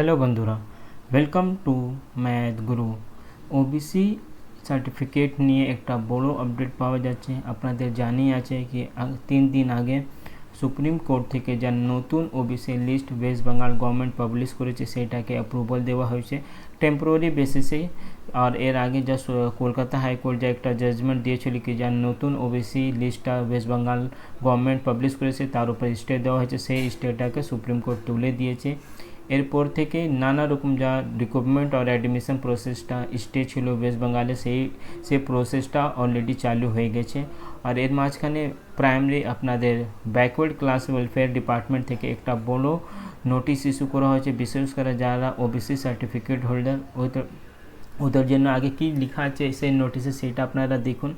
Hello বন্ধুরা welcome to math Guru OBC certificate নিয়ে একটা বড় আপডেট পাওয়া যাচ্ছে। আপনাদের জানিয়ে আছে কি তিন দিন আগে সুপ্রিম কোর্ট থেকে যা নতুন OBC list West Bengal government publish করেছে, সেটাকে অ্যাপ্রুভাল দেওয়া হয়েছে। টেম্পোরারি বেসিসে আর এর আগে যা কলকাতা হাইকোর্ট যা একটা জাজমেন্ট দিয়েছিল কি, যা নতুন ওবিসি লিস্টটা ওয়েস্ট বেঙ্গল গভর্নমেন্ট পাবলিশ করেছে, তার উপর স্টে দেওয়া হয়েছে। সেই স্টেটাকে সুপ্রিম কোর্ট তুলে দিয়েছে। এরপর থেকে নানা রকম যা রিক্রুটমেন্ট আর অ্যাডমিশন প্রসেসটা স্টে ছিল ওয়েস্ট বেঙ্গলে সেই সেই প্রসেসটা অলরেডি চালু হয়ে গেছে। আর এর মাঝখানে প্রাইমারি আপনাদের ব্যাকওয়ার্ড ক্লাস ওয়েলফেয়ার ডিপার্টমেন্ট থেকে একটা বড় নোটিশ ইস্যু করা হয়েছে, বিশেষ করে যারা ওবিসি সার্টিফিকেট হোল্ডার ওদের ওদের জন্য আগে কি লেখা আছে সেই নোটিশে সেটা আপনারা দেখুন।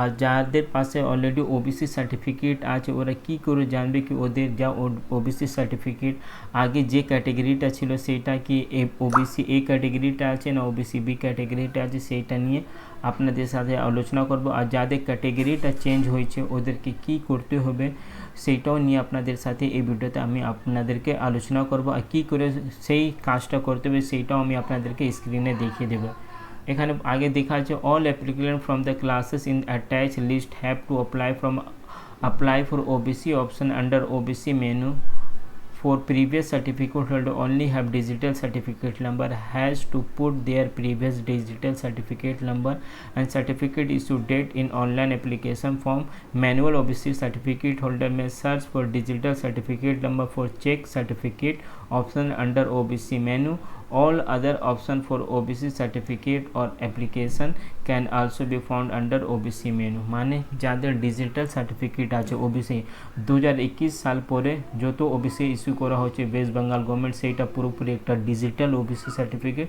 আর যাদের পাশে অলরেডি ওবিসি সার্টিফিকেট আছে, ওরা কি করে জানবে কি ওদের যা ওবিসি সার্টিফিকেট আগে যে ক্যাটেগরিটা ছিল সেটা কি এ ওবিসি এ ক্যাটেগরিটা আছে না ওবিসি বি ক্যাটেগরিটা আছে সেইটা নিয়ে আপনাদের সাথে আলোচনা করব। আর যাদের ক্যাটেগরিটা চেঞ্জ হয়েছে, ওদেরকে কি করতে হবে সেইটাও নিয়ে আপনাদের সাথে এই ভিডিওতে আমি আপনাদেরকে আলোচনা করব। আর কী করে সেই কাজটা করতে হবে সেইটাও আমি আপনাদেরকে স্ক্রিনে দেখিয়ে দেবো। এখানে আগে দেখা আছে all applicant from the classes in attach list have to apply from apply for OBC option under OBC menu for previous certificate holder only have digital certificate number has to put their previous digital certificate number and certificate issue date in online application form manual OBC certificate holder may search for digital certificate number for check certificate option under OBC menu All other option for OBC certificate or application can also be found under OBC menu. মানে যাদের digital certificate আছে হাজার একুশ সাল পরে যত OBC issue করা হচ্ছে ওয়েস্ট বেঙ্গল গভর্নমেন্ট সেইটা পুরোপুরি একটা ডিজিটাল ওবিসি সার্টিফিকেট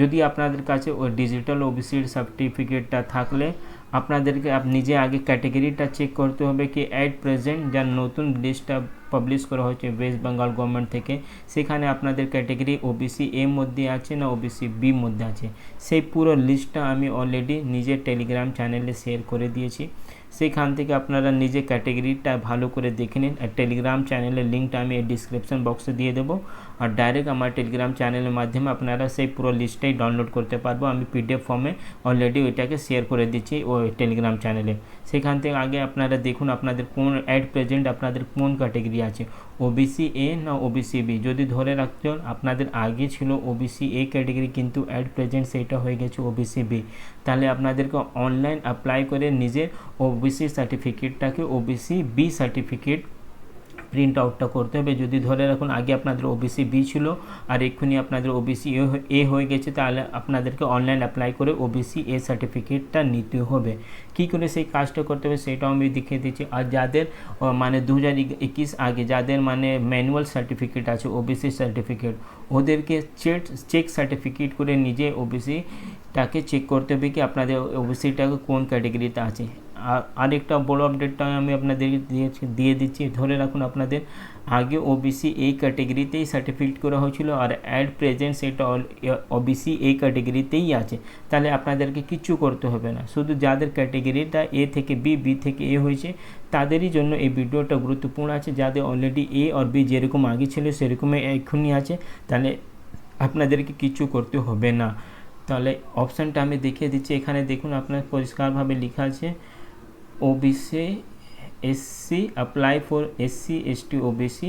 যদি আপনাদের কাছে ওই ডিজিটাল ওবিসির সার্টিফিকেটটা থাকলে আপনাদেরকে আপ নিজে আগে ক্যাটেগরিটা চেক করতে হবে কি অ্যাট প্রেজেন্ট যার নতুন লিস্টটা পাবলিশ করা হয়েছে ওয়েস্ট বেঙ্গল গভর্নমেন্ট থেকে। সেখানে আপনাদের ক্যাটেগরি ওবিসি এ মধ্যে আছে না ওবিসি বি মধ্যে আছে। সেই পুরো লিস্টটা আমি অলরেডি নিজের টেলিগ্রাম চ্যানেলে শেয়ার করে দিয়েছি। সেখান থেকে আপনারা নিজে ক্যাটেগরিটা ভালো করে দেখে নিন। আর টেলিগ্রাম চ্যানেলের লিঙ্কটা আমি এই ডিসক্রিপশন বক্সে দিয়ে দেবো। আর ডাইরেক্ট আমার টেলিগ্রাম চ্যানেলের মাধ্যমে আপনারা সেই পুরো লিস্টটাই ডাউনলোড করতে পারব। আমি পিডিএফ ফর্মে অলরেডি ওইটাকে শেয়ার করে দিচ্ছি ওই টেলিগ্রাম চ্যানেলে সেখান থেকে আগে আপনারা দেখুন, আপনাদের কোন অ্যাড প্রেজেন্ট আপনাদের কোন ক্যাটেগরি আছে। ওবিসি এ না ওবিসি বি যদি ধরে রাখছেন আপনাদের আগে ছিল ওবিসি এ ক্যাটেগরি কিন্তু অ্যাড প্রেজেন্ট সেইটা হয়ে গেছে ওবিসি বি তাহলে আপনাদেরকে অনলাইন অ্যাপ্লাই করে নিজের ওবিসি সার্টিফিকেটটাকে ওবিসি বি সার্টিফিকেট প্রিন্ট আউটটা করতে হবে। যদি ধরে রাখুন আগে আপনাদের ওবিসি বি ছিল আর এক্ষুনি আপনাদের ওবিসি এ হয়ে গেছে, তাহলে আপনাদেরকে অনলাইন অ্যাপ্লাই করে ওবিসি এ সার্টিফিকেটটা নিতে হবে। কী করে সেই কাজটা করতে হবে সেটাও আমি দেখিয়ে দিচ্ছি। আর যাদের মানে দু হাজার একুশ আগে যাদের মানে ম্যানুয়াল সার্টিফিকেট আছে ওবিসি সার্টিফিকেট ওদেরকে চেক চেক সার্টিফিকেট করে নিজে ওবিসিটাকে চেক করতে হবে কি আপনাদের ওবিসিটাকে কোন ক্যাটেগরিতে আছে। আরেকটা বড় আপডেটটা আমি আপনাদের দিয়েছি, দিয়ে দিচ্ছি, ধরে রাখুন আপনাদের। আগে ওবিসি এই ক্যাটেগরিতেই সার্টিফিকেট করা হয়েছিল আর অ্যাড প্রেজেন্ট সেটা ওবিসি এই ক্যাটেগরিতেই আছে। তাহলে আপনাদেরকে কিচ্ছু করতে হবে না। শুধু যাদের ক্যাটেগরিটা এ থেকে বি বি থেকে এ হয়েছে, তাদেরই জন্য এই ভিডিওটা গুরুত্বপূর্ণ আছে। যাদের অলরেডি এ আর বি যেরকম আগে ছিল, সেরকমই এখনই আছে। তাহলে আপনাদেরকে কিছু করতে হবে না। তাহলে অপশানটা আমি দেখিয়ে দিচ্ছি। এখানে দেখুন, আপনার পরিষ্কারভাবে লেখা আছে OBC SC apply for SC ST OBC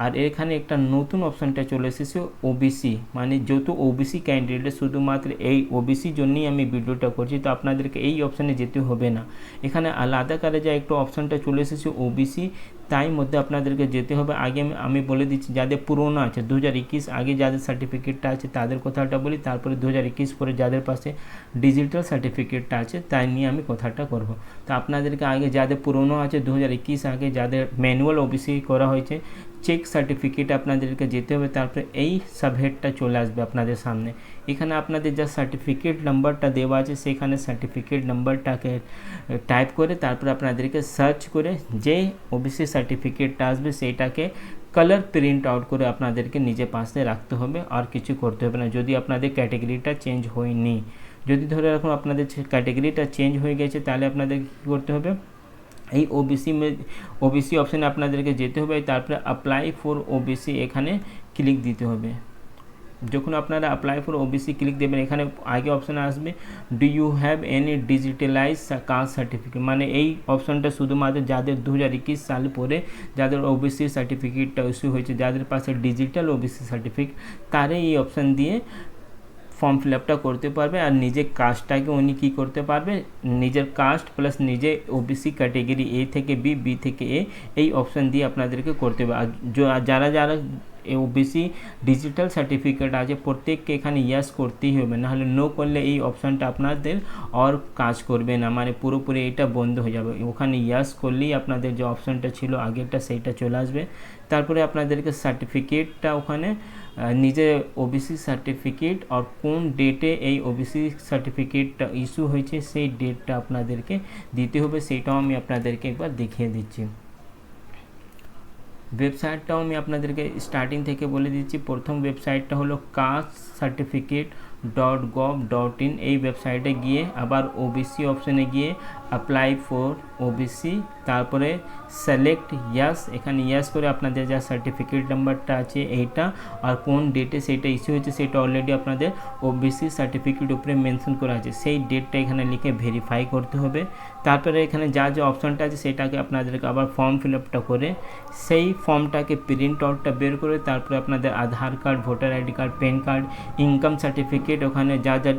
আর এখানে একটা নতুন অপশানটা চলে এসেছে ওবিসি মানে যত ওবিসি ক্যান্ডিডেট শুধুমাত্র এই ওবিসি জন্যই আমি ভিডিওটা করছি তো আপনাদেরকে এই অপশানে যেতে হবে না। এখানে আলাদা করে যা একটু অপশানটা চলে এসেছে ওবিসি তাই মধ্যে আপনাদেরকে যেতে হবে। আগে আমি- আমি বলে দিচ্ছি যাদের পুরোনো আছে দু হাজার একুশ আগে যাদের সার্টিফিকেটটা আছে তাদের কথাটা বলি তারপরে দু হাজার একুশ পরে যাদের পাশে ডিজিটাল সার্টিফিকেটটা আছে তাই নিয়ে আমি কথাটা করব। তো আপনাদেরকে আগে যাদের পুরোনো আছে দু হাজার একুশ আগে যাদের ম্যানুয়াল ওবিসি করা হয়েছে চেক সার্টিফিকেট আপনাদেরকে যেতে হবে, তারপরে এই সাবহেডটা চলে আসবে আপনাদের সামনে। এখানে আপনাদের যা সার্টিফিকেট নাম্বারটা দেওয়া আছে, সেখানে সার্টিফিকেট নাম্বারটাকে টাইপ করে তারপরে আপনাদেরকে সার্চ করে যে ওবিসি সার্টিফিকেটটা আসবে সেইটাকে কালার প্রিন্ট আউট করে আপনাদেরকে নিজে পাশে রাখতে হবে, আর কিছু করতে হবে না। যদি আপনাদের ক্যাটেগরিটা চেঞ্জ হয়নি, যদি ধরে রাখুন আপনাদের ক্যাটেগরিটা চেঞ্জ হয়ে গেছে, তাহলে আপনাদের কী করতে হবে? এই ওবিসি ওবিসি অপশানে আপনাদেরকে যেতে হবে, তারপরে অ্যাপ্লাই ফর ওবিসি এখানে ক্লিক দিতে হবে। যখন আপনারা অ্যাপ্লাই ফর ওবিসি ক্লিক দেবেন, এখানে আগে অপশানে আসবে do you have any digitalize caste certificate মানে এই অপশানটা শুধুমাত্র যাদের দু হাজার একুশ সাল পরে যাদের ওবিসি সার্টিফিকেটটা ইস্যু হয়েছে, যাদের পাশে ডিজিটাল ওবিসি সার্টিফিকেট তারাই এই অপশান দিয়ে ফর্ম ফিল আপটা করতে পারবে আর নিজের কাস্টটাকে উনি কী করতে পারবে? নিজের কাস্ট প্লাস নিজে ওবিসি ক্যাটেগরি এ থেকে বি বি থেকে এ এই অপশান দিয়ে আপনাদেরকে করতে হবে। আর যারা যারা ওবিসি ডিজিটাল সার্টিফিকেট আছে, প্রত্যেককে এখানে ইয়াস করতেই হবে। নাহলে নো করলে এই অপশানটা আপনাদের আর কাজ করবে না। মানে পুরোপুরি এটা বন্ধ হয়ে যাবে। ওখানে ইয়াস করলেই আপনাদের যে অপশানটা ছিল, আগেরটা সেইটা চলে আসবে। তারপরে আপনাদেরকে সার্টিফিকেটটা ওখানে নিজে ওবিসি সার্টিফিকেট আর কোন ডেটে এই ওবিসি সার্টিফিকেটটা ইস্যু হয়েছে, সেই ডেটটা আপনাদেরকে দিতে হবে সেইটাও আমি আপনাদেরকে একবার দেখিয়ে দিচ্ছি। ওয়েবসাইটটাও আমি আপনাদেরকে স্টার্টিং থেকে বলে দিচ্ছি। প্রথম ওয়েবসাইটটা হলো caste certificate dot gov dot in এই ওয়েবসাইটে গিয়ে, আবার ওবিসি অপশানে গিয়ে অ্যাপ্লাই ফর ওবিসি তারপরে সেলেক্ট ইয়াস এখানে ইয়াস করে আপনাদের যা সার্টিফিকেট নাম্বারটা আছে এইটা আর কোন ডেটে সেটা ইস্যু হয়েছে সেটা অলরেডি আপনাদের ওবিসি সার্টিফিকেট উপরে মেনশন করা আছে। সেই ডেটটা এখানে লিখে ভেরিফাই করতে হবে। তারপরে এখানে যা যা অপশানটা আছে সেটাকে আপনাদেরকে আবার ফর্ম ফিল আপটা করে সেই ফর্মটাকে প্রিন্ট আউটটা বের করে তারপরে আপনাদের Aadhaar card voter ID card PAN card income certificate ওখানে যা যা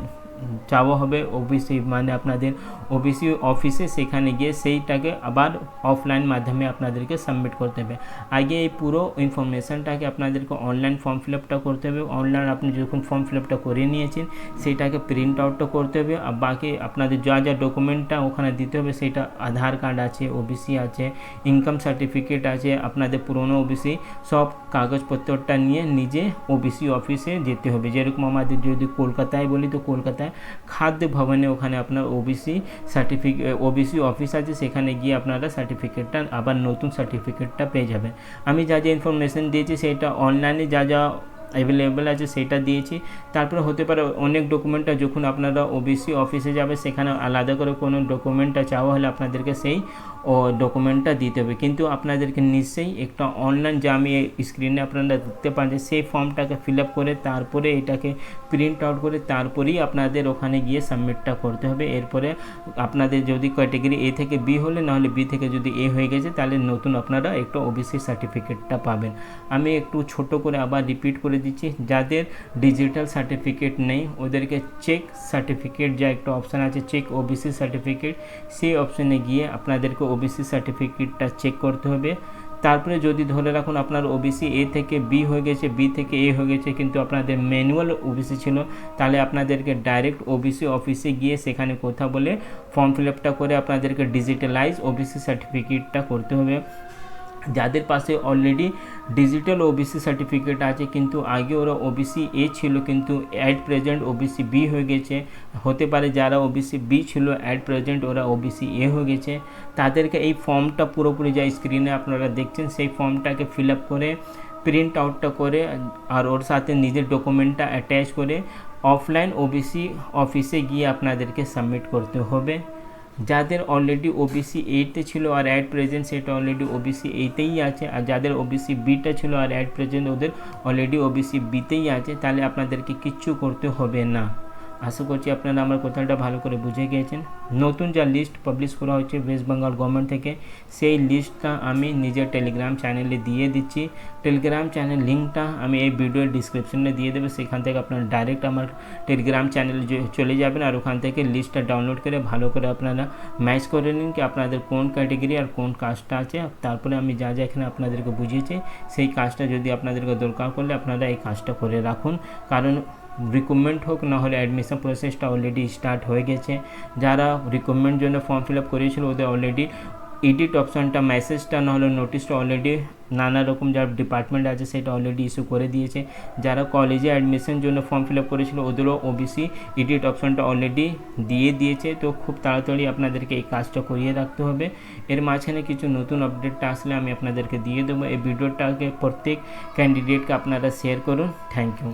চাওয়া হবে ওবিসি মানে আপনাদের ওবিসি অফিসে সেখানে গিয়ে সেইটাকে আবার অফলাইন মাধ্যমে আপনাদেরকে সাবমিট করতে হবে। আগে এই পুরো ইনফরমেশানটাকে আপনাদেরকে অনলাইন ফর্ম ফিল আপটা করতে হবে। অনলাইন আপনি যখন ফর্ম ফিল আপটা করে নিয়েছেন সেইটাকে প্রিন্ট আউটটা করতে হবে। আর বাকি আপনাদের যা যা ডকুমেন্টটা ওখানে দিতে হবে, সেটা আধার কার্ড আছে ওবিসি আছে ইনকাম সার্টিফিকেট আছে, আপনাদের পুরনো ওবিসি সব কাগজপত্রটা নিয়ে নিজে ওবিসি অফিসে যেতে হবে। যেরকম আমাদের যদি কলকাতায় বলি, তো কলকাতায় খাদ্য ভবনে ওখানে আপনার ওবিসি সার্টিফিকেট ওবিসি অফিস আছে, সেখানে গিয়ে আপনারা সার্টিফিকেটটা আবার নতুন সার্টিফিকেটটা পেয়ে যাবেন। আমি যা যা ইনফরমেশান দিয়েছি, সেটা অনলাইনে যা যা অ্যাভেলেবেল আছে, সেটা দিয়েছি। তারপরে হতে পারে অনেক ডকুমেন্টটা যখন আপনারা ওবিসি অফিসে যাবে, সেখানে আলাদা করে কোনো ডকুমেন্টটা চাওয়া হলে আপনাদেরকে সেই, ও ডকুমেন্টটা দিতে হবে। কিন্তু আপনাদেরকে নিশ্চয়ই একটা অনলাইন যে আমি স্ক্রিনে আপনারা দেখতে যে, সেই ফর্মটাকে ফিল আপ করে তারপরে এটাকে প্রিন্ট আউট করে তারপরেই আপনাদের ওখানে গিয়ে সাবমিটটা করতে হবে। এরপরে আপনাদের যদি ক্যাটেগরি এ থেকে বি হলে, নাহলে বি থেকে যদি এ হয়ে গেছে, তাহলে নতুন আপনারা একটা ওবিসি সার্টিফিকেটটা পাবেন। আমি একটু ছোট করে আবার রিপিট করে দিচ্ছি। যাদের ডিজিটাল সার্টিফিকেট নেই, ওদেরকে চেক সার্টিফিকেট যা একটা অপশান আছে চেক ওবিসি সার্টিফিকেট সেই অপশানে গিয়ে আপনাদেরকে ওবিসি সার্টিফিকেটটা চেক করতে হবে। তারপরে যদি ধরে রাখুন আপনার ওবিসি এ থেকে বি হয়ে গেছে বি থেকে এ হয়ে গেছে, কিন্তু আপনাদের ম্যানুয়াল ওবিসি ছিল, তাহলে আপনাদেরকে ডাইরেক্ট ওবিসি অফিসে গিয়ে সেখানে কথা বলে ফর্ম ফিল আপটা করে আপনাদেরকে ডিজিটালাইজ ওবিসি সার্টিফিকেটটা করতে হবে। যাদের পাশে অলরেডি ডিজিটাল ওবিসি সার্টিফিকেট আছে, কিন্তু আগে ওরা ওবিসি এ ছিল, কিন্তু অ্যাট প্রেজেন্ট ওবিসি বি হয়ে গেছে। হতে পারে যারা ওবিসি বি ছিল অ্যাট প্রেজেন্ট ওরা ওবিসি এ হয়ে গেছে। তাদেরকে এই ফর্মটা পুরোপুরি যা স্ক্রিনে আপনারা দেখছেন, সেই ফর্মটাকে ফিল আপ করে প্রিন্ট আউটটা করে, আর ওর সাথে নিজের ডকুমেন্টটা অ্যাটাচ করে অফলাইন ওবিসি অফিসে গিয়ে আপনাদেরকে সাবমিট করতে হবে। যাদের অলরেডি ওবিসি এইটে ছিল আর অ্যাট প্রেজেন্ট সেটা অলরেডি ওবিসি এইতেই আছে। আর যাদের ওবিসি বিটা ছিল আর অ্যাট প্রেজেন্ট ওদের অলরেডি ওবিসি বিতেই আছে, তাহলে আপনাদেরকে কিচ্ছু করতে হবে না। আশা করছি আপনারা আমার কথাটা ভালো করে বুঝে গিয়েছেন। নতুন যা লিস্ট পাবলিশ করা হচ্ছে ওয়েস্ট বেঙ্গল গভর্নমেন্ট থেকে, সেই লিস্টটা আমি নিজের টেলিগ্রাম চ্যানেলে দিয়ে দিচ্ছি। টেলিগ্রাম চ্যানেল লিঙ্কটা আমি এই ভিডিওর ডিসক্রিপশনে দিয়ে দেবো। সেখান থেকে আপনারা ডাইরেক্ট আমার টেলিগ্রাম চ্যানেলে চলে যাবেন আর ওখান থেকে লিস্টটা ডাউনলোড করে ভালো করে আপনারা ম্যাচ করে নিন কি আপনাদের কোন ক্যাটেগরি আর কোন কাজটা আছে। তারপরে আমি যা যা এখানে আপনাদেরকে বুঝিয়েছি, সেই কাজটা যদি আপনাদেরকে দরকার করলে আপনারা এই কাজটা করে রাখুন। কারণ রিক্রুটমেন্ট হোক না হলে অ্যাডমিশন প্রসেসটা অলরেডি স্টার্ট হয়ে গেছে। যারা রিক্রুটমেন্ট জন্য ফর্ম ফিল আপ করেছিল, ওদের অলরেডি এডিট অপশনটা মেসেজটা না হলে নোটিশটা অলরেডি নানা রকম যার ডিপার্টমেন্ট আছে, সেটা অলরেডি ইস্যু করে দিয়েছে। যারা কলেজে অ্যাডমিশন জন্য ফর্ম ফিল আপ করেছিল, ওদেরও ওবিসি এডিট অপশনটা অলরেডি দিয়ে দিয়েছে। তো খুব তাড়াতাড়ি আপনাদেরকে এই কাজটা করিয়ে রাখতে হবে। এর মাঝখানে কিছু নতুন আপডেটটা আসলে আমি আপনাদেরকে দিয়ে দেবো। এই ভিডিওটাকে প্রত্যেক ক্যান্ডিডেটকে আপনারা শেয়ার করুন। Thank you